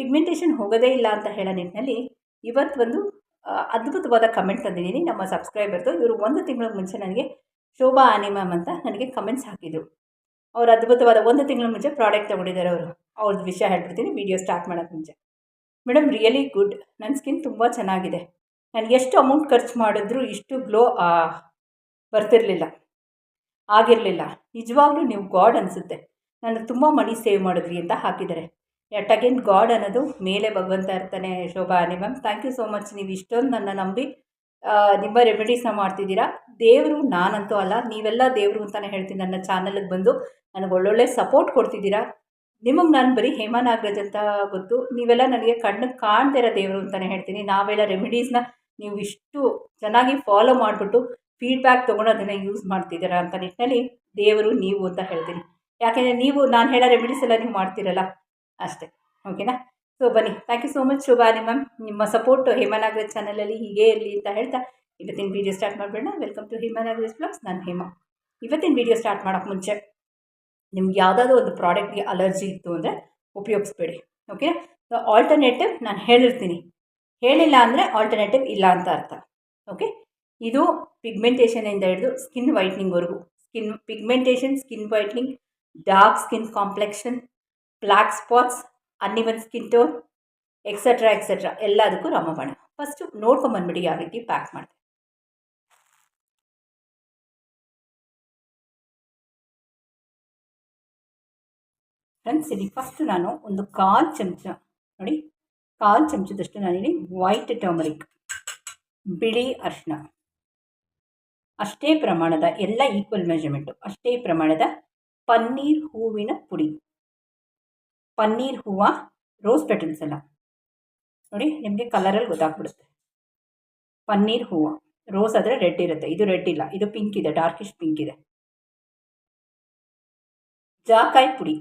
Pigmentation ಹೋಗೋದೇ ಇಲ್ಲ ಅಂತ ಹೇಳೋ ನಿಟ್ಟಿನಲ್ಲಿ ಇವತ್ತು ಒಂದು ಅದ್ಭುತವಾದ ಕಮೆಂಟ್ ತಂದಿದ್ದೀನಿ. ನಮ್ಮ ಸಬ್ಸ್ಕ್ರೈಬರ್ದು ಇವರು ಒಂದು ತಿಂಗಳ ಮುಂಚೆ ನನಗೆ ಶೋಭಾ ಆನಿಮಮ್ ಅಂತ ನನಗೆ ಕಮೆಂಟ್ಸ್ ಹಾಕಿದರು. ಅವ್ರು ಅದ್ಭುತವಾದ ಒಂದು ತಿಂಗಳ ಮುಂಚೆ ಪ್ರಾಡಕ್ಟ್ ತೊಗೊಂಡಿದ್ದಾರೆ ಅವರು. ಅವ್ರದ್ದು ವಿಷಯ ಹೇಳ್ಬಿಡ್ತೀನಿ ವಿಡಿಯೋ ಸ್ಟಾರ್ಟ್ ಮಾಡೋಕ್ಕೆ ಮುಂಚೆ. ಮೇಡಮ್ ರಿಯಲಿ ಗುಡ್ ನನ್ನ ಸ್ಕಿನ್ ತುಂಬ ಚೆನ್ನಾಗಿದೆ. ನಾನು ಎಷ್ಟು ಅಮೌಂಟ್ ಖರ್ಚು ಮಾಡಿದ್ರೂ ಇಷ್ಟು ಗ್ಲೋ ಬರ್ತಿರಲಿಲ್ಲ. ಆಗಿರಲಿಲ್ಲ. ನಿಜವಾಗ್ಲೂ ನೀವು ಗಾಡ್ ಅನಿಸುತ್ತೆ. ನಾನು ತುಂಬ ಮನಿ ಸೇವ್ ಮಾಡಿದ್ರಿ ಅಂತ ಹಾಕಿದ್ದಾರೆ. ಯಟ್ ಅಗೇನ್ ಗಾಡ್ ಅನ್ನೋದು ಮೇಲೆ ಭಗವಂತ ಇರ್ತಾನೆ Shobha ma'am thank you so much ನೀವು ಇಷ್ಟೊಂದು ನನ್ನ ನಂಬಿ ನಿಮ್ಮ ರೆಮಿಡೀಸ್ನ ಮಾಡ್ತಿದ್ದೀರಾ? ದೇವರು ನಾನಂತೂ ಅಲ್ಲ, ನೀವೆಲ್ಲ ದೇವರು ಅಂತಲೇ ಹೇಳ್ತೀನಿ ನನ್ನ ಚಾನಲ್ಗೆ ಬಂದು. ನನಗೆ ಒಳ್ಳೊಳ್ಳೆ ಸಪೋರ್ಟ್ ಕೊಡ್ತಿದ್ದೀರಾ? ನಿಮಗೆ ನಾನು ಬರೀ ಹೇಮಾ ನಾಗರಾಜ್ ಅಂತ ಗೊತ್ತು. ನೀವೆಲ್ಲ ನನಗೆ ಕಣ್ಣಿಗೆ ಕಾಣ್ದಿರೋ ದೇವರು ಅಂತಲೇ ಹೇಳ್ತೀನಿ. ನಾವೆಲ್ಲ ರೆಮಿಡೀಸ್ನ ನೀವು ಇಷ್ಟು ಚೆನ್ನಾಗಿ ಫಾಲೋ ಮಾಡಿಬಿಟ್ಟು ಫೀಡ್ಬ್ಯಾಕ್ ತೊಗೊಂಡು ಅದನ್ನು ಯೂಸ್ ಮಾಡ್ತಿದ್ದೀರಾ ಅಂತ ನಿಟ್ಟಿನಲ್ಲಿ ದೇವರು ನೀವು ಅಂತ ಹೇಳ್ತೀನಿ. ಯಾಕೆಂದರೆ ನೀವು, ನಾನು ಹೇಳೋ ರೆಮಿಡೀಸ್ ಎಲ್ಲ ನೀವು ಮಾಡ್ತೀರಲ್ಲ. ಅಷ್ಟೇ ಓಕೆನಾ ಸೊ ಬನ್ನಿ. Thank you so much Shubhani ma'am ನಿಮ್ಮ ಸಪೋರ್ಟು ಹೇಮನಾಗರಾಜ್ ಚಾನಲಲ್ಲಿ ಹೀಗೆ ಇರಲಿ ಅಂತ ಹೇಳ್ತಾ ಇವತ್ತಿನ ವೀಡಿಯೋ ಸ್ಟಾರ್ಟ್ ಮಾಡಬೇಡ. ವೆಲ್ಕಮ್ ಟು ಹೇಮನಾಗರೇಜ್ ಬ್ಲಾಗ್ಸ್ ನಾನು ಹೇಮ. ಇವತ್ತಿನ ವೀಡಿಯೋ ಸ್ಟಾರ್ಟ್ ಮಾಡೋಕೆ ಮುಂಚೆ ನಿಮ್ಗೆ ಯಾವುದಾದ್ರೂ ಒಂದು ಪ್ರಾಡಕ್ಟ್ಗೆ ಅಲರ್ಜಿ ಇತ್ತು ಅಂದರೆ ಉಪಯೋಗಿಸ್ಬೇಡಿ ಓಕೆ ಆಲ್ಟರ್ನೇಟಿವ್ ನಾನು ಹೇಳಿರ್ತೀನಿ. ಹೇಳಿಲ್ಲ ಅಂದರೆ ಆಲ್ಟರ್ನೇಟಿವ್ ಇಲ್ಲ ಅಂತ ಅರ್ಥ ಓಕೆ ಇದು ಪಿಗ್ಮೆಂಟೇಷನಿಂದ ಹಿಡಿದು skin ವೈಟ್ನಿಂಗ್ವರೆಗೂ skin pigmentation skin whitening dark skin complexion black spots ಅನ್ನಿವನ್ skin tone etcetera etcetera ಎಲ್ಲದಕ್ಕೂ ರಾಮಬಾಣ. ಫಸ್ಟು ನೋಡ್ಕೊಂಬಂದ್ಬಿಡಿ ಯಾವ ರೀತಿ ಪ್ಯಾಕ್ ಮಾಡಿದೆ ಫ್ರೆಂಡ್ಸ್ ಇಲ್ಲಿ ಫಸ್ಟ್ ನಾನು ಒಂದು ಕಾಲು ಚಮಚ, ನೋಡಿ, ಕಾಲು ಚಮಚದಷ್ಟು ನಾನಿಲ್ಲಿ ವೈಟ್ ಟರ್ಮರಿಕ್ ಬಿಳಿ ಅರಿಶಿನ ಅಷ್ಟೇ ಪ್ರಮಾಣದ ಎಲ್ಲ ಈಕ್ವಲ್ ಮೆಜರ್ಮೆಂಟು ಅಷ್ಟೇ ಪ್ರಮಾಣದ ಪನ್ನೀರ್ ಹೂವಿನ ಪುಡಿ. ಪನ್ನೀರ್ ಹೂವು ರೋಸ್ ಪೆಟಲ್ಸ್ ಎಲ್ಲ. ನೋಡಿ, ನಿಮಗೆ ಕಲರಲ್ಲಿ ಗೊತ್ತಾಗ್ಬಿಡುತ್ತೆ. ಪನ್ನೀರ್ ಹೂವು ರೋಸ್ ಆದರೆ ರೆಡ್ ಇರುತ್ತೆ. ಇದು ರೆಡ್ ಇಲ್ಲ, ಇದು ಪಿಂಕ್ ಇದೆ ಡಾರ್ಕಿಶ್ ಪಿಂಕ್ ಇದೆ. ಜಾಕಾಯಿ ಪುಡಿ,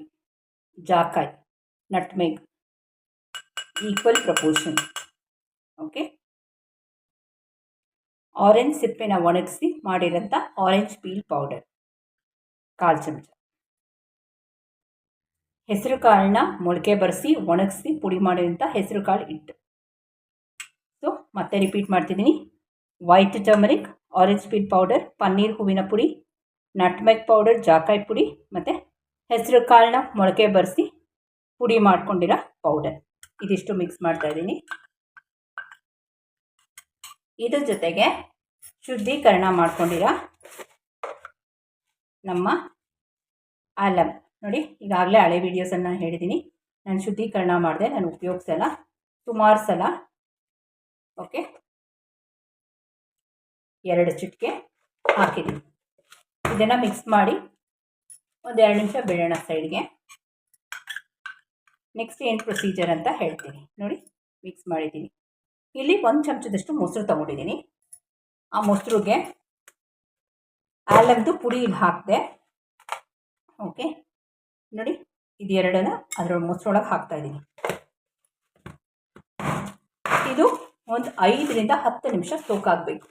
ಜಾಕಾಯಿ, nutmeg equal proportion okay orange ಸಿಪ್ಪೆನ ಒಣಗಿಸಿ ಮಾಡಿರೋಂಥ ಆರೆಂಜ್ ಪೀಲ್ ಪೌಡರ್ ಕಾಲು ಚಮಚ. ಹೆಸರು ಕಾಳನ್ನ ಮೊಳಕೆ ಬರೆಸಿ, ಒಣಗಿಸಿ ಪುಡಿ ಮಾಡಿರೋಂಥ ಹೆಸರು ಕಾಳು ಹಿಟ್ಟು. ಸೊ ಮತ್ತೆ ರಿಪೀಟ್ ಮಾಡ್ತಿದ್ದೀನಿ. White turmeric orange peel powder paneer ಹೂವಿನ ಪುಡಿ ನಟ್ಮೆಗ್ ಪೌಡರ್ ಜಾಕಾಯಿ ಪುಡಿ, ಮತ್ತು ಹೆಸರು ಕಾಳನ್ನ ಮೊಳಕೆ ಬರೆಸಿ ಪುಡಿ ಮಾಡ್ಕೊಂಡಿರೋ ಪೌಡರ್ ಇದಿಷ್ಟು ಮಿಕ್ಸ್ ಮಾಡ್ತಾ ಇದ್ದೀನಿ. ಇದ್ರ ಜೊತೆಗೆ ಶುದ್ಧೀಕರಣ ಮಾಡ್ಕೊಂಡಿರೋ ನಮ್ಮ ಆಲಮ್ ನೋಡಿ, ಈಗಾಗಲೇ ಹಳೆ ವೀಡಿಯೋಸನ್ನು ಹೇಳಿದ್ದೀನಿ ನಾನು ಶುದ್ಧೀಕರಣ ಮಾಡಿದೆ, ನಾನು ಉಪಯೋಗಿಸಲ್ಲ. ಸುಮಾರು ಸಲ ಓಕೆ ಎರಡು ಚಿಟಿಕೆ ಹಾಕಿದ್ದೀನಿ ಇದನ್ನು ಮಿಕ್ಸ್ ಮಾಡಿ ಒಂದು ಎರಡು ನಿಮಿಷ ಬಿಡೋಣ ಸೈಡ್ಗೆ ನೆಕ್ಸ್ಟ್ ಏನು ಪ್ರೊಸೀಜರ್ ಅಂತ ಹೇಳ್ತೀನಿ. ನೋಡಿ ಮಿಕ್ಸ್ ಮಾಡಿದ್ದೀನಿ. ಇಲ್ಲಿ ಒಂದು ಚಮಚದಷ್ಟು ಮೊಸರು ತೊಗೊಂಡಿದ್ದೀನಿ. ಆ ಮೊಸರುಗೆ ಆಲಮ್ದು ಪುಡಿ ಹಾಕಿದೆ. ಓಕೆ ನೋಡಿ, ಇದು ಎರಡನ್ನ ಅದರ ಮೊಸರೊಳಗೆ ಹಾಕ್ತಾ ಇದ್ದೀನಿ. ಇದು ಒಂದು ಐದರಿಂದ ಹತ್ತು ನಿಮಿಷ ಸೋಕ್ ಆಗಬೇಕು.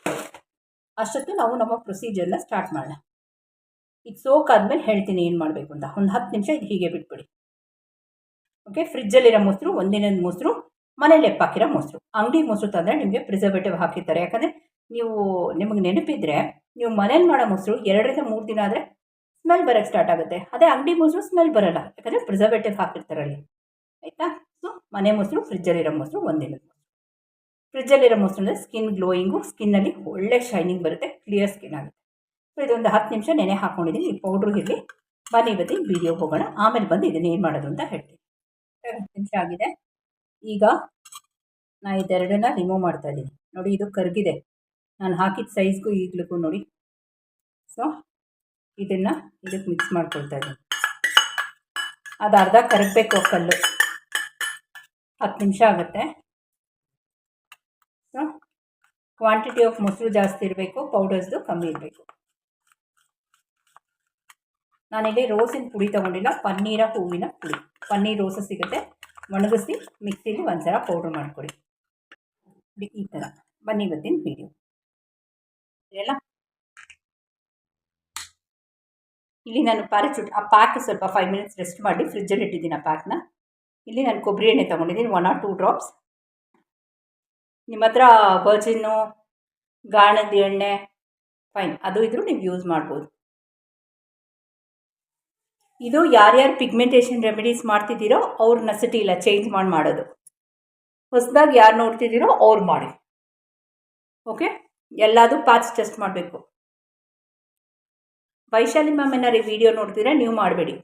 ಅಷ್ಟೊತ್ತು ನಾವು ನಮ್ಮ ಪ್ರೊಸೀಜರ್ನ ಸ್ಟಾರ್ಟ್ ಮಾಡೋಣ. ಇದು ಸೋಕ್ ಆದಮೇಲೆ ಹೇಳ್ತೀನಿ ಏನು ಮಾಡಬೇಕು ಅಂತ. ಒಂದು ಹತ್ತು ನಿಮಿಷ ಇದು ಹೀಗೆ ಬಿಟ್ಬಿಡಿ. ಓಕೆ ಫ್ರಿಜ್ಜಲ್ಲಿರೋ ಮೊಸರು ಒಂದಿನದ ಮೊಸರು ಮನೇಲಿ ಎಪ್ಪಾಕಿರೋ ಮೊಸರು. ಅಂಗಡಿ ಮೊಸರು ತಂದರೆ ನಿಮಗೆ ಪ್ರಿಸರ್ವೇಟಿವ್ ಹಾಕಿರ್ತಾರೆ. ಯಾಕಂದರೆ ನೀವು ನಿಮಗೆ ನೆನಪಿದ್ರೆ ನೀವು ಮನೇಲಿ ಮಾಡೋ ಮೊಸರು ಎರಡರಿಂದ ಮೂರು ದಿನ ಆದರೆ ಸ್ಮೆಲ್ ಬರೋಕ್ಕೆ ಸ್ಟಾರ್ಟ್ ಆಗುತ್ತೆ. ಅದೇ ಅಂಗಡಿ ಮೊಸರು ಸ್ಮೆಲ್ ಬರೋಲ್ಲ. ಯಾಕಂದರೆ ಪ್ರಿಸರ್ವೇಟಿವ್ ಹಾಕಿರ್ತಾರೆ ಅಲ್ಲಿ ಆಯಿತಾ? ಸೊ ಮನೆ ಮೊಸರು ಫ್ರಿಜ್ಜಲ್ಲಿರೋ ಮೊಸರು ಒಂದಿಲ್ಲ. ಫ್ರಿಜ್ಜಲ್ಲಿರೋ ಮೊಸರು ಸ್ಕಿನ್ ಗ್ಲೋಯಿಂಗು ಸ್ಕಿನ್ನಲ್ಲಿ ಒಳ್ಳೆ ಶೈನಿಂಗ್ ಬರುತ್ತೆ ಕ್ಲಿಯರ್ ಸ್ಕಿನ್ ಆಗುತ್ತೆ. ಸೊ ಇದೊಂದು ಹತ್ತು ನಿಮಿಷ ನೆನೆ ಹಾಕ್ಕೊಂಡಿದ್ದೀನಿ ಈ ಪೌಡ್ರಿಗೆ ಬನ್ನಿ ಬನ್ನಿ ವೀಡಿಯೋ ಹೋಗೋಣ. ಆಮೇಲೆ ಬಂದು ಇದನ್ನು ಏನು ಮಾಡೋದು ಅಂತ ಹೇಳ್ತೀನಿ. ಹತ್ತು ನಿಮಿಷ ಆಗಿದೆ. ಈಗ ನಾ ಇದೆರಡನ್ನ ರಿಮೂವ್ ಮಾಡ್ತಾ ಇದ್ದೀನಿ. ನೋಡಿ, ಇದು ಕರ್ಗಿದೆ. ನಾನು ಹಾಕಿದ ಸೈಜ್ಗೂ ಈಗ್ಲಿಗೂ ನೋಡಿ. ಸೊ ಇದನ್ನು ಇದಕ್ಕೆ ಮಿಕ್ಸ್ ಮಾಡ್ಕೊಳ್ತಾ ಇದ್ದೀನಿ. ಅದು ಅರ್ಧ ಕರಗಬೇಕು ಕಲ್ಲು. ಹತ್ತು ನಿಮಿಷ ಆಗುತ್ತೆ. ಸೊ ಕ್ವಾಂಟಿಟಿ ಆಫ್ ಮೊಸರು ಜಾಸ್ತಿ ಇರಬೇಕು ಪೌಡರ್ಸ್ದು ಕಮ್ಮಿ ಇರಬೇಕು. ನಾನಿಲ್ಲಿ ರೋಸಿನ ಪುಡಿ ತೊಗೊಂಡಿಲ್ಲ, ಪನ್ನೀರ ಹೂವಿನ ಪುಡಿ. ಪನ್ನೀರ್ ರೋಸ ಸಿಗುತ್ತೆ, ಒಣಗಿಸಿ ಮಿಕ್ಸಿಲಿ ಒಂದ್ಸಲ ಪೌಡ್ರ್ ಮಾಡಿಕೊಡಿ. ಈ ಥರ ಬನ್ನಿ ಇವತ್ತಿನ ವೀಡಿಯೋ ಎಲ್ಲ ಇಲ್ಲಿ ನಾನು ಪ್ಯಾರಾಚೂಟ್ ಆ ಪ್ಯಾಕ್ ಸ್ವಲ್ಪ ಫೈವ್ ಮಿನಿಟ್ಸ್ ರೆಸ್ಟ್ ಮಾಡಿ ಫ್ರಿಜ್ಜಲ್ಲಿ ಇಟ್ಟಿದ್ದೀನಿ ಆ ಪ್ಯಾಕ್ನ ಇಲ್ಲಿ ನಾನು ಕೊಬ್ಬರಿ ಎಣ್ಣೆ ತೊಗೊಂಡಿದ್ದೀನಿ ಒನ್ ಆರ್ ಟೂ ಡ್ರಾಪ್ಸ್ ನಿಮ್ಮ ಹತ್ರ ವರ್ಜಿನ್ನು ಗಾಣದ ಎಣ್ಣೆ ಫೈನ್ ಅದು ಇದ್ರೂ ನೀವು ಯೂಸ್ ಮಾಡ್ಬೋದು. ಇದು ಯಾರ್ಯಾರು ಪಿಗ್ಮೆಂಟೇಷನ್ ರೆಮಿಡೀಸ್ ಮಾಡ್ತಿದ್ದೀರೋ ಅವ್ರ ನಸಿಟಿ ಇಲ್ಲ ಚೇಂಜ್ ಮಾಡಿ ಮಾಡೋದು. ಹೊಸದಾಗಿ ಯಾರು ನೋಡ್ತಿದ್ದೀರೋ ಅವ್ರು ಮಾಡಿ. ಓಕೆ ಎಲ್ಲದೂ ಪ್ಯಾಚ್ ಟೆಸ್ಟ್ ಮಾಡಬೇಕು. ವೈಶಾಲಿ ಮ್ಯಾಮ್ ಏನಾರು ವಿಡಿಯೋ ನೋಡ್ತಿದ್ರೆ ನೀವು ಮಾಡಬೇಡಿ.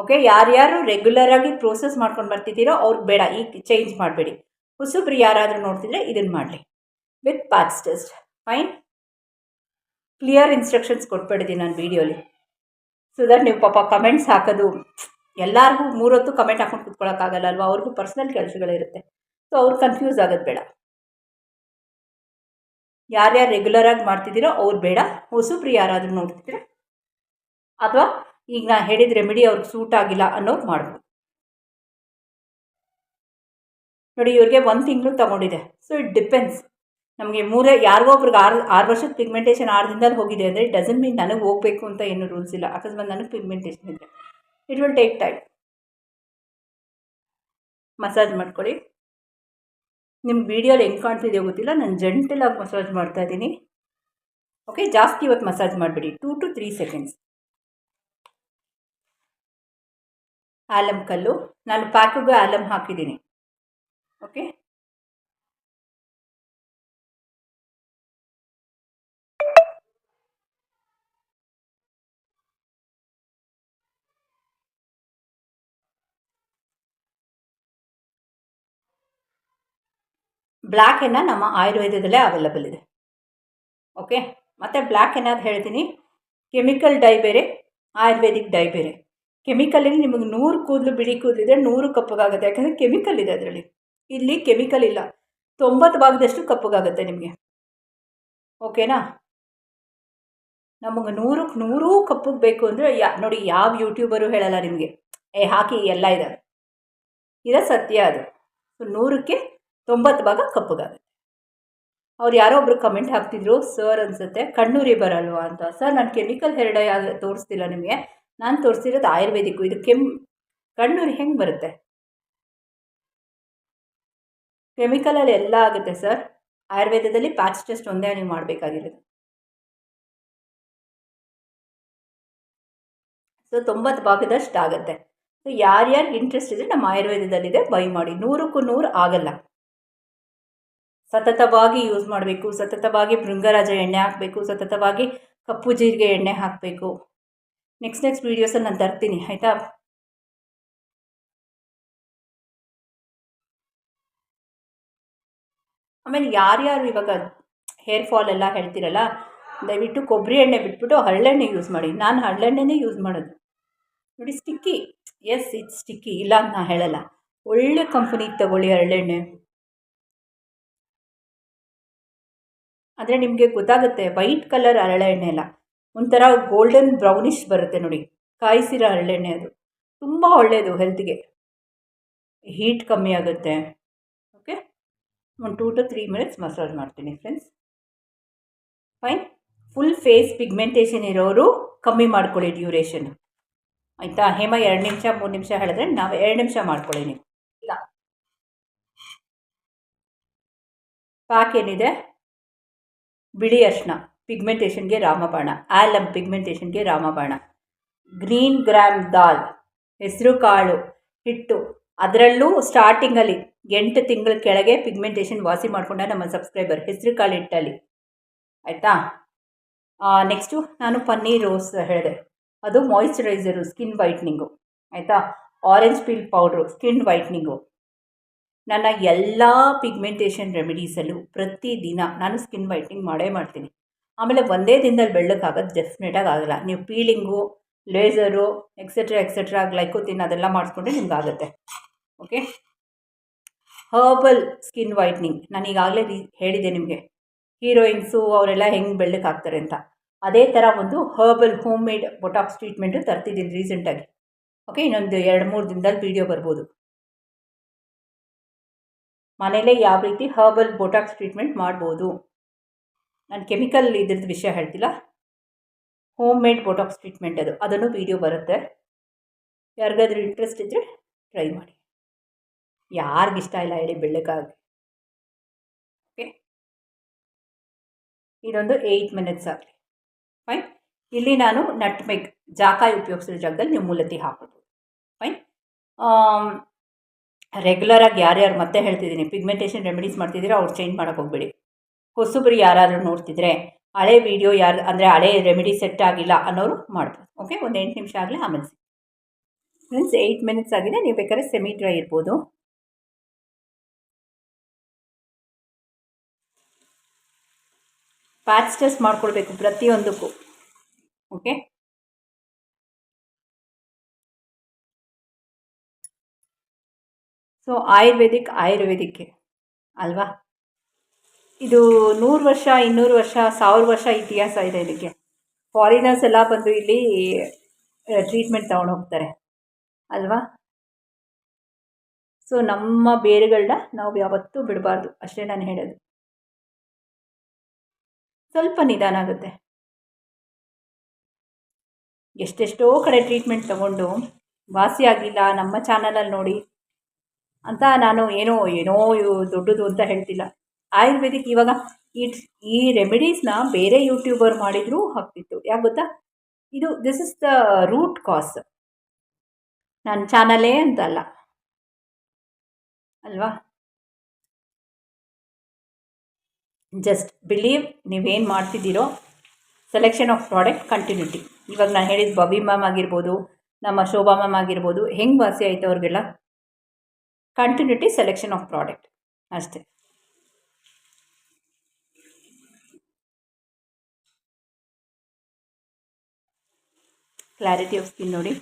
ಓಕೆ ಯಾರ್ಯಾರು ರೆಗ್ಯುಲರಾಗಿ ಪ್ರೋಸೆಸ್ ಮಾಡ್ಕೊಂಡು ಬರ್ತಿದ್ದೀರೋ ಅವ್ರಿಗೆ ಬೇಡ, ಈ ಚೇಂಜ್ ಮಾಡಬೇಡಿ. ಹೊಸಬ್ರು ಯಾರಾದರೂ ನೋಡ್ತಿದ್ರೆ ಇದನ್ನು ಮಾಡಲಿ. With patch test fine clear instructions ಕೊಟ್ಬಿಟ್ಟಿದ್ದೀನಿ ನಾನು ವೀಡಿಯೋಲಿ ಸೊ ದಟ್ ನೀವು ಪಾಪ ಕಮೆಂಟ್ಸ್ ಹಾಕೋದು, ಎಲ್ಲರಿಗೂ ಮೂರೊತ್ತು ಕಮೆಂಟ್ ಹಾಕೊಂಡು ಕುತ್ಕೊಳ್ಳೋಕ್ಕಾಗಲ್ಲ ಅಲ್ವಾ? ಅವ್ರಿಗೂ ಪರ್ಸ್ನಲ್ ಕೆಲಸಗಳಿರುತ್ತೆ ಸೊ ಅವ್ರು ಕನ್ಫ್ಯೂಸ್ ಆಗೋದು ಬೇಡ. ಯಾರ್ಯಾರು ರೆಗ್ಯುಲರಾಗಿ ಮಾಡ್ತಿದ್ದೀರೋ ಅವ್ರು ಬೇಡ. ಹೊಸಬ್ರು ಯಾರಾದರೂ ನೋಡ್ತಿದ್ರೆ ಅಥವಾ ಈಗ ನಾನು ಹೇಳಿದ ರೆಮಿಡಿ ಅವ್ರಿಗೆ ಸೂಟ್ ಆಗಿಲ್ಲ ಅನ್ನೋದು ಮಾಡ್ಬೋದು. ನೋಡಿ, ಇವ್ರಿಗೆ ಒಂದು ತಿಂಗಳು ತಗೊಂಡಿದೆ. ಸೊ ಇಟ್ ಡಿಪೆಂಡ್ಸ್ ನಮಗೆ ಮೂರೇ, ಯಾರಿಗೋ ಒಬ್ರಿಗೆ ಆರು ಆರು ವರ್ಷದ ಪಿಗ್ಮೆಂಟೇಷನ್ ಆರು ದಿನದಲ್ಲಿ ಹೋಗಿದೆ ಅಂದರೆ ಡಸನ್ ಮೀನ್ ನನಗೆ ಹೋಗಬೇಕು ಅಂತ ಏನು ರೂಲ್ಸ್ ಇಲ್ಲ. ಅಕಸ್ಮಾತ್ ನನಗೆ ಪಿಗ್ಮೆಂಟೇಷನ್ ಇದೆ. It will take time massage ಮಾಡ್ಕೊಳ್ಳಿ. ನಿಮ್ಮ ವೀಡಿಯೋಲಿ ಹೆಂಗೆ ಕಾಣ್ತಿದೆಯೋ ಗೊತ್ತಿಲ್ಲ. ನಾನು ಜಂಟಲಾಗಿ ಮಸಾಜ್ ಮಾಡ್ತಾ ಇದ್ದೀನಿ. ಓಕೆ ಜಾಸ್ತಿ ಇವತ್ತು ಮಸಾಜ್ ಮಾಡಿಬಿಡಿ. Two to three seconds alum ಕಲ್ಲು. ನಾನು ಪಾಕಿಗೂ ಆಲಮ್ ಹಾಕಿದ್ದೀನಿ. ಓಕೆ ಬ್ಲ್ಯಾಕ್ ಎನ್ನ ನಮ್ಮ ಆಯುರ್ವೇದದಲ್ಲೇ ಅವೈಲಬಲ್ ಇದೆ. ಓಕೆ ಮತ್ತು ಬ್ಲ್ಯಾಕ್ ಏನಾದ್ರು ಹೇಳ್ತೀನಿ. ಕೆಮಿಕಲ್ ಡೈ ಬೇರೆ ಆಯುರ್ವೇದಿಕ್ ಡೈ ಬೇರೆ. ಕೆಮಿಕಲಲ್ಲಿ ನಿಮಗೆ ನೂರು ಕೂದಲು ಬಿಳಿ ಕೂದಲಿದೆ ನೂರು ಕಪ್ಪಗಾಗುತ್ತೆ. ಯಾಕಂದರೆ ಕೆಮಿಕಲ್ ಇದೆ ಅದರಲ್ಲಿ. ಇಲ್ಲಿ ಕೆಮಿಕಲ್ ಇಲ್ಲ. ತೊಂಬತ್ತು ಭಾಗದಷ್ಟು ಕಪ್ಪಗಾಗುತ್ತೆ ನಿಮಗೆ. ಓಕೆನಾ ನಮಗೆ ನೂರಕ್ಕೆ ನೂರೂ ಕಪ್ಪಗೆ ಬೇಕು ಅಂದರೆ ಯಾ, ನೋಡಿ ಯಾವ ಯೂಟ್ಯೂಬರು ಹೇಳಲ್ಲ ನಿಮಗೆ. ಏ, ಹಾಕಿ ಎಲ್ಲ ಇದೆ. ಇದ ಸತ್ಯ ಅದು. ಸೊ ನೂರಕ್ಕೆ ತೊಂಬತ್ತು ಭಾಗ ಕಪ್ಪಗಾಗುತ್ತೆ. ಅವ್ರು ಯಾರೋ ಒಬ್ರು ಕಮೆಂಟ್ ಹಾಕ್ತಿದ್ರು ಸರ್ ಅನಿಸುತ್ತೆ, ಕಣ್ಣೂರಿ ಬರಲ್ವಾ? ಅಂತ. ಸರ್ ನಾನು ಕೆಮಿಕಲ್ ಹೆರಡ ತೋರಿಸ್ತಿಲ್ಲ ನಿಮಗೆ. ನಾನು ತೋರಿಸಿರೋದು ಆಯುರ್ವೇದಿಕ್ಕು. ಇದು ಕೆಮ್, ಕಣ್ಣೂರಿ ಹೆಂಗೆ ಬರುತ್ತೆ? ಕೆಮಿಕಲಲ್ಲಿ ಎಲ್ಲ ಆಗುತ್ತೆ ಸರ್. ಆಯುರ್ವೇದದಲ್ಲಿ ಪ್ಯಾಚ್ ಟೆಸ್ಟ್ ಒಂದೇ ನೀವು ಮಾಡಬೇಕಾಗಿರೋದು. ಸೊ, ತೊಂಬತ್ತು ಭಾಗದಷ್ಟು ಆಗುತ್ತೆ. ಸೊ ಯಾರ್ಯಾರಿಗೆ ಇಂಟ್ರೆಸ್ಟ್ ಇದೆ ನಮ್ಮ ಆಯುರ್ವೇದದಲ್ಲಿದೆ, ಬೈ ಮಾಡಿ. ನೂರಕ್ಕೂ ನೂರು ಆಗಲ್ಲ. ಸತತವಾಗಿ ಯೂಸ್ ಮಾಡಬೇಕು, ಸತತವಾಗಿ ಭೃಂಗರಾಜ ಎಣ್ಣೆ ಹಾಕಬೇಕು, ಸತತವಾಗಿ ಕಪ್ಪು ಜೀರಿಗೆ ಎಣ್ಣೆ ಹಾಕಬೇಕು. ನೆಕ್ಸ್ಟ್ ನೆಕ್ಸ್ಟ್ ವೀಡಿಯೋಸಲ್ಲಿ ನಾನು ತರ್ತೀನಿ, ಆಯಿತಾ? ಆಮೇಲೆ ಯಾರ್ಯಾರು ಇವಾಗ ಹೇರ್ ಫಾಲ್ ಎಲ್ಲ ಹೇಳ್ತಿರಲ್ಲ, ದಯವಿಟ್ಟು ಕೊಬ್ಬರಿ ಎಣ್ಣೆ ಬಿಟ್ಬಿಟ್ಟು ಹರಳೆಣ್ಣೆ ಯೂಸ್ ಮಾಡಿ. ನಾನು ಹರಳೆಣ್ಣೆನೇ ಯೂಸ್ ಮಾಡೋದು. ನೋಡಿ ಸ್ಟಿಕ್ಕಿ ಎಸ್ ಇಟ್ಸ್ ಸ್ಟಿಕ್ಕಿ ಇಲ್ಲ ಅಂತ ನಾನು ಹೇಳಲ್ಲ. ಒಳ್ಳೆ ಕಂಪನಿ ತಗೊಳ್ಳಿ ಹರಳೆಣ್ಣೆ. ಆದರೆ ನಿಮಗೆ ಗೊತ್ತಾಗುತ್ತೆ ವೈಟ್ ಕಲರ್ ಹರಳೆಣ್ಣೆ ಅಲ್ಲ. ಒಂಥರ ಗೋಲ್ಡನ್ ಬ್ರೌನಿಷ್ ಬರುತ್ತೆ ನೋಡಿ. ಕಾಯಿಸಿರೋ ಹರಳೆಣ್ಣೆ ಅದು. ತುಂಬ ಒಳ್ಳೆಯದು ಹೆಲ್ತ್ಗೆ ಹೀಟ್ ಕಮ್ಮಿ ಆಗುತ್ತೆ. ಓಕೆ ಒಂದು two to three minutes massage ಮಾಡ್ತೀನಿ friends fine full face pigmentation ಇರೋರು ಕಮ್ಮಿ ಮಾಡ್ಕೊಳ್ಳಿ ಡ್ಯೂರೇಷನ್ ಆಯಿತಾ? ಹೇಮ ಎರಡು ನಿಮಿಷ, ಮೂರು ನಿಮಿಷ ಹೇಳಿದ್ರೆ ನಾವು ಎರಡು ನಿಮಿಷ ಮಾಡ್ಕೊಳ್ಳಿ ಇಲ್ಲ. ಪ್ಯಾಕ್ ಏನಿದೆ? ಬಿಳಿ ಅರ್ಶಿನ. ಪಿಗ್ಮೆಂಟೇಷನ್ಗೆ ರಾಮಬಾಣ ಆಲಮ್ ಪಿಗ್ಮೆಂಟೇಷನ್ಗೆ ರಾಮಬಾಣ. ಗ್ರೀನ್ ಗ್ರಾಮ್ ದಾಲ್ ಹೆಸರು ಕಾಳು, ಹಿಟ್ಟು, ಅದರಲ್ಲೂ ಸ್ಟಾರ್ಟಿಂಗಲ್ಲಿ ಎಂಟು ತಿಂಗಳ ಕೆಳಗೆ ಪಿಗ್ಮೆಂಟೇಷನ್ ವಾಸಿ ಮಾಡಿಕೊಂಡ ನಮ್ಮ ಸಬ್ಸ್ಕ್ರೈಬರ್ ಹೆಸರು ಕಾಳು ಹಿಟ್ಟಲ್ಲಿ. ಆಯಿತಾ? ನೆಕ್ಸ್ಟು ನಾನು ಪನ್ನೀರ್ ರೋಸ್ ಹೇಳಿದೆ. ಅದು ಮಾಯಿಶ್ಚರೈಸರು ಸ್ಕಿನ್ ವೈಟ್ನಿಂಗು ಆಯಿತಾ? Orange peel powder skin whitening ನನ್ನ ಎಲ್ಲ ಪಿಗ್ಮೆಂಟೇಷನ್ ರೆಮಿಡೀಸಲ್ಲೂ ಪ್ರತಿದಿನ ನಾನು ಸ್ಕಿನ್ ವೈಟ್ನಿಂಗ್ ಮಾಡೇ ಮಾಡ್ತೀನಿ. ಆಮೇಲೆ ಒಂದೇ ದಿನದಲ್ಲಿ ಬೆಳ್ಳಕ್ಕಾಗೋದು ಡೆಫಿನೆಟಾಗಿ ಆಗಲ್ಲ. ನೀವು ಪೀಲಿಂಗು ಲೇಸರು ಎಕ್ಸೆಟ್ರಾ ಎಕ್ಸೆಟ್ರಾ ಗ್ಲೈಕೋತಿನ್ ಅದೆಲ್ಲ ಮಾಡಿಸ್ಕೊಂಡ್ರೆ ನಿಮ್ಗೆ ಆಗುತ್ತೆ. ಓಕೆ ಹರ್ಬಲ್ ಸ್ಕಿನ್ ವೈಟ್ನಿಂಗ್ ನಾನು ಈಗಾಗಲೇ ಹೇಳಿದೆ ನಿಮಗೆ. ಹೀರೋಯಿನ್ಸು ಅವರೆಲ್ಲ ಹೆಂಗೆ ಬೆಳ್ಳಕ್ಕೆ ಹಾಕ್ತಾರೆ ಅಂತ. ಅದೇ ಥರ ಒಂದು herbal home made botox treatment ತರ್ತಿದ್ದೀನಿ ರೀಸೆಂಟಾಗಿ ಓಕೆ ಇನ್ನೊಂದು ಎರಡು, ಮೂರು ದಿನದಲ್ಲಿ ವೀಡಿಯೋ ಬರ್ಬೋದು. ಮನೇಲೇ ಯಾವ ರೀತಿ ಹರ್ಬಲ್ ಬೊಟಾಕ್ಸ್ ಟ್ರೀಟ್ಮೆಂಟ್ ಮಾಡ್ಬೋದು? ನಾನು ಕೆಮಿಕಲ್ ಇದ್ರದ್ದು ವಿಷಯ ಹೇಳ್ತಿಲ್ಲ. ಹೋಮ್ ಮೇಡ್ ಬೋಟಾಕ್ಸ್ ಟ್ರೀಟ್ಮೆಂಟ್ ಅದು. ಅದನ್ನು ವೀಡಿಯೋ ಬರುತ್ತೆ. ಯಾರಿಗಾದ್ರೂ ಇಂಟ್ರೆಸ್ಟ್ ಇದ್ದರೆ ಟ್ರೈ ಮಾಡಿ. ಯಾರಿಗಿಷ್ಟ ಇಲ್ಲ ಹೇಳಿ ಬೆಳ್ಳಕ್ಕಾಗಿ ಓಕೆ ಇದೊಂದು ಏಯ್ಟ್ ಮಿನಿಟ್ಸ್ ಆಗಲಿ. ಫೈನ್ ಇಲ್ಲಿ ನಾನು ನಟ್ ಮೆಗ್ ಜಾಕಾಯಿ ಉಪಯೋಗಿಸಿದ ಜಾಗದಲ್ಲಿ ನೀವು ಮೂಲತಿ ಹಾಕೋದು ಫೈನ್ ರೆಗ್ಯುಲರಾಗಿ ಯಾರ್ಯಾರು ಮತ್ತೆ ಹೇಳ್ತಿದ್ದೀನಿ ಪಿಗ್ಮೆಂಟೇಷನ್ ರೆಮಿಡೀಸ್ ಮಾಡ್ತಿದ್ದೀರಾ ಅವ್ರು ಚೇಂಜ್ ಮಾಡೋಕ್ಕೆ ಹೋಗ್ಬೇಡಿ. ಹೊಸಬ್ರು ಯಾರಾದರೂ ನೋಡ್ತಿದ್ರೆ ಹಳೆ ವೀಡಿಯೋ ಯಾರು, ಅಂದರೆ ಹಳೆ ರೆಮಿಡಿ ಸೆಟ್ ಆಗಿಲ್ಲ ಅನ್ನೋರು ಮಾಡ್ಬೋದು. ಓಕೆ ಒಂದು ಎಂಟು ನಿಮಿಷ ಆಗಲಿ ಆಮೇಲೆ ಫ್ರೆಂಡ್ಸ್ ಏಯ್ಟ್ ಮಿನಿಟ್ಸ್ ಆಗಿದೆ. ನೀವು ಬೇಕಾದ್ರೆ ಸೆಮಿ ಡ್ರೈ ಇರ್ಬೋದು. ಪ್ಯಾಚ್ ಟೆಸ್ಟ್ ಮಾಡ್ಕೊಳ್ಬೇಕು ಪ್ರತಿಯೊಂದಕ್ಕೂ. ಓಕೆ ಸೊ ಆಯುರ್ವೇದಿಕ್ ಆಯುರ್ವೇದಿಕ್ಕೆ ಅಲ್ವಾ? ಇದು ನೂರು ವರ್ಷ, ಇನ್ನೂರು ವರ್ಷ, ಸಾವಿರ ವರ್ಷ ಇತಿಹಾಸ ಇದೆ ಇದಕ್ಕೆ. ಫಾರಿನರ್ಸ್ ಎಲ್ಲ ಬಂದು ಇಲ್ಲಿ ಟ್ರೀಟ್ಮೆಂಟ್ ತಗೊಂಡೋಗ್ತಾರೆ ಅಲ್ವಾ? ಸೊ ನಮ್ಮ ಬೇರುಗಳನ್ನ ನಾವು ಯಾವತ್ತೂ ಬಿಡಬಾರ್ದು. ಅಷ್ಟೇ ನಾನು ಹೇಳೋದು. ಸ್ವಲ್ಪ ನಿಧಾನ ಆಗುತ್ತೆ. ಎಷ್ಟೆಷ್ಟೋ ಕಡೆ ಟ್ರೀಟ್ಮೆಂಟ್ ತಗೊಂಡು, ವಾಸಿ ಆಗಿಲ್ಲ, ನಮ್ಮ ಚಾನಲಲ್ಲಿ ನೋಡಿ ಅಂತ ನಾನು ಏನೋ ಏನೋ ದೊಡ್ಡದು ಅಂತ ಹೇಳ್ತಿಲ್ಲ. ಆಯುರ್ವೇದಿಕ್ ಇವಾಗ ಈ ಈ ರೆಮಿಡೀಸ್ನ ಬೇರೆ ಯೂಟ್ಯೂಬರ್ ಮಾಡಿದರೂ ಹಾಕ್ತಿತ್ತು. ಯಾಕೆ ಗೊತ್ತಾ? ಇದು this is the root cause ನನ್ನ ಚಾನಲೇ ಅಂತಲ್ಲ. ಅಲ್ವಾ? ಜಸ್ಟ್ ಬಿಲೀವ್ ನೀವೇನು ಮಾಡ್ತಿದ್ದೀರೋ ಸೆಲೆಕ್ಷನ್ ಆಫ್ ಪ್ರಾಡಕ್ಟ್ ಕಂಟಿನ್ಯೂಟಿ ಇವಾಗ ನಾನು ಹೇಳಿದ ಬಬಿ ಮ್ಯಾಮ್ ಆಗಿರ್ಬೋದು, ನಮ್ಮ ಶೋಭಾ ಮ್ಯಾಮ್ ಆಗಿರ್ಬೋದು, ಹೆಂಗೆ ವಾಸಿ ಆಯಿತು ಅವ್ರಿಗೆಲ್ಲ? ಕಂಟಿನ್ಯೂಟಿ ಸೆಲೆಕ್ಷನ್ ಆಫ್ ಪ್ರಾಡಕ್ಟ್ ಅಷ್ಟೇ. ಕ್ಲಾರಿಟಿ ಆಫ್ ಸ್ಕಿನ್ ನೋಡಿ.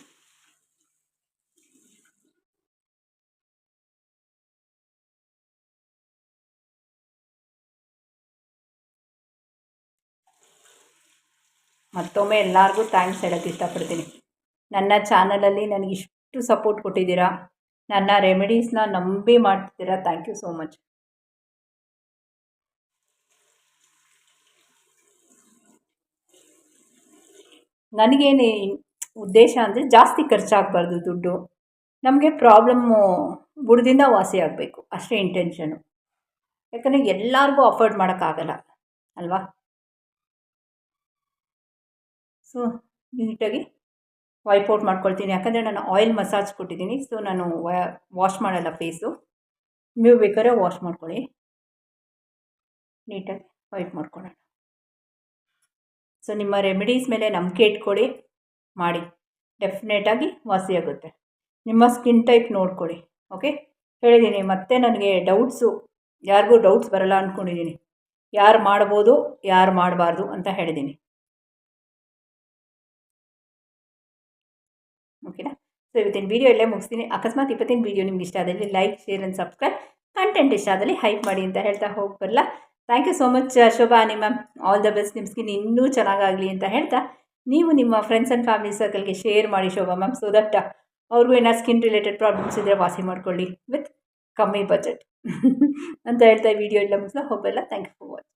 ಮತ್ತೊಮ್ಮೆ ಎಲ್ಲರಿಗೂ ಥ್ಯಾಂಕ್ಸ್ ಹೇಳೋಕ್ಕೆ ಇಷ್ಟಪಡ್ತೀನಿ. ನನ್ನ ಚಾನಲಲ್ಲಿ ನನಗೆ ಇಷ್ಟು ಸಪೋರ್ಟ್ ಕೊಟ್ಟಿದ್ದೀರಾ? ನನ್ನ ರೆಮಿಡೀಸ್ನ ನಂಬಿ ಮಾಡ್ತಿದ್ದೀರಾ? ಥ್ಯಾಂಕ್ ಯು ಸೋ ಮಚ್ ನನಗೇನು ಉದ್ದೇಶ ಅಂದರೆ ಜಾಸ್ತಿ ಖರ್ಚಾಗಬಾರ್ದು ದುಡ್ಡು. ನಮಗೆ ಪ್ರಾಬ್ಲಮ್ಮು ಬುಡದಿಂದ ವಾಸಿ ಆಗಬೇಕು. ಅಷ್ಟೇ ಇಂಟೆನ್ಷನು ಯಾಕಂದರೆ ಎಲ್ಲರಿಗೂ ಅಫೋರ್ಡ್ ಮಾಡೋಕ್ಕಾಗಲ್ಲ. ಅಲ್ವಾ? ಸೊ ನೀಟಾಗಿ ವೈಪೌಟ್ ಮಾಡ್ಕೊಳ್ತೀನಿ. ಯಾಕಂದರೆ ನಾನು ಆಯಿಲ್ ಮಸಾಜ್ ಕೊಟ್ಟಿದ್ದೀನಿ. ಸೊ ನಾನು ವಾಶ್ ಮಾಡಲ್ಲ ಫೇಸು ನೀವು ಬೇಕಾದ್ರೆ ವಾಶ್ ಮಾಡ್ಕೊಳ್ಳಿ. ನೀಟಾಗಿ ವೈಪ್ ಮಾಡ್ಕೊಳ್ಳೋಣ. ಸೊ ನಿಮ್ಮ ರೆಮಿಡೀಸ್ ಮೇಲೆ ನಂಬಿಕೆ ಇಟ್ಕೊಳ್ಳಿ. ಮಾಡಿ. ಡೆಫಿನೆಟಾಗಿ ವಾಸಿಯಾಗುತ್ತೆ ನಿಮ್ಮ ಸ್ಕಿನ್ ಟೈಪ್ ನೋಡ್ಕೊಳ್ಳಿ ಓಕೆ ಹೇಳಿದ್ದೀನಿ ಮತ್ತೆ ನನಗೆ ಡೌಟ್ಸು ಯಾರಿಗೂ ಡೌಟ್ಸ್ ಬರಲ್ಲ ಅಂದ್ಕೊಂಡಿದ್ದೀನಿ ಯಾರು ಮಾಡ್ಬೋದು, ಯಾರು ಮಾಡಬಾರ್ದು ಅಂತ ಹೇಳಿದ್ದೀನಿ ಓಕೆನಾ ಸೊ ಇವತ್ತಿನ ವೀಡಿಯೋ ಇಲ್ಲೇ ಮುಗಿಸ್ತೀನಿ. ಅಕಸ್ಮಾತ್ ಇವತ್ತಿನ ವೀಡಿಯೋ ನಿಮ್ಗೆ ಇಷ್ಟ ಆದಲ್ಲಿ like share and subscribe content ಇಷ್ಟ ಆದಲ್ಲಿ ಹೈಪ್ ಮಾಡಿ ಅಂತ ಹೇಳ್ತಾ ಹೋಗಿ ಬರಲ್ಲ thank you so much Shobha ನಿಮ್ಮ ಆಲ್ ದ ಬೆಸ್ಟ್ ನಿಮ್ಮ ಸ್ಕಿನ್ ಇನ್ನೂ ಚೆನ್ನಾಗಾಗಲಿ ಅಂತ ಹೇಳ್ತಾ. ನೀವು ನಿಮ್ಮ ಫ್ರೆಂಡ್ಸ್ ಆ್ಯಂಡ್ ಫ್ಯಾಮಿಲಿ ಸರ್ಕಲ್ಗೆ ಶೇರ್ ಮಾಡಿ ಶೋಭಾ ಮ್ಯಾಮ್ ಸೊ ದಟ್ ಅವ್ರಿಗೂ ಏನಾದ್ರು ಸ್ಕಿನ್ ರಿಲೇಟೆಡ್ ಪ್ರಾಬ್ಲಮ್ಸ್ ಇದ್ದರೆ ವಾಸಿ ಮಾಡ್ಕೊಳ್ಳಿ ವಿತ್ ಕಮ್ಮಿ ಬಜೆಟ್ ಅಂತ ಹೇಳ್ತಾ ವಿಡಿಯೋ ಇಲ್ಲ ಮುಗಿಸ್ಲಾ ಹೋಗಲ್ಲ ಥ್ಯಾಂಕ್ ಯು ಫಾರ್ ವಾಚ್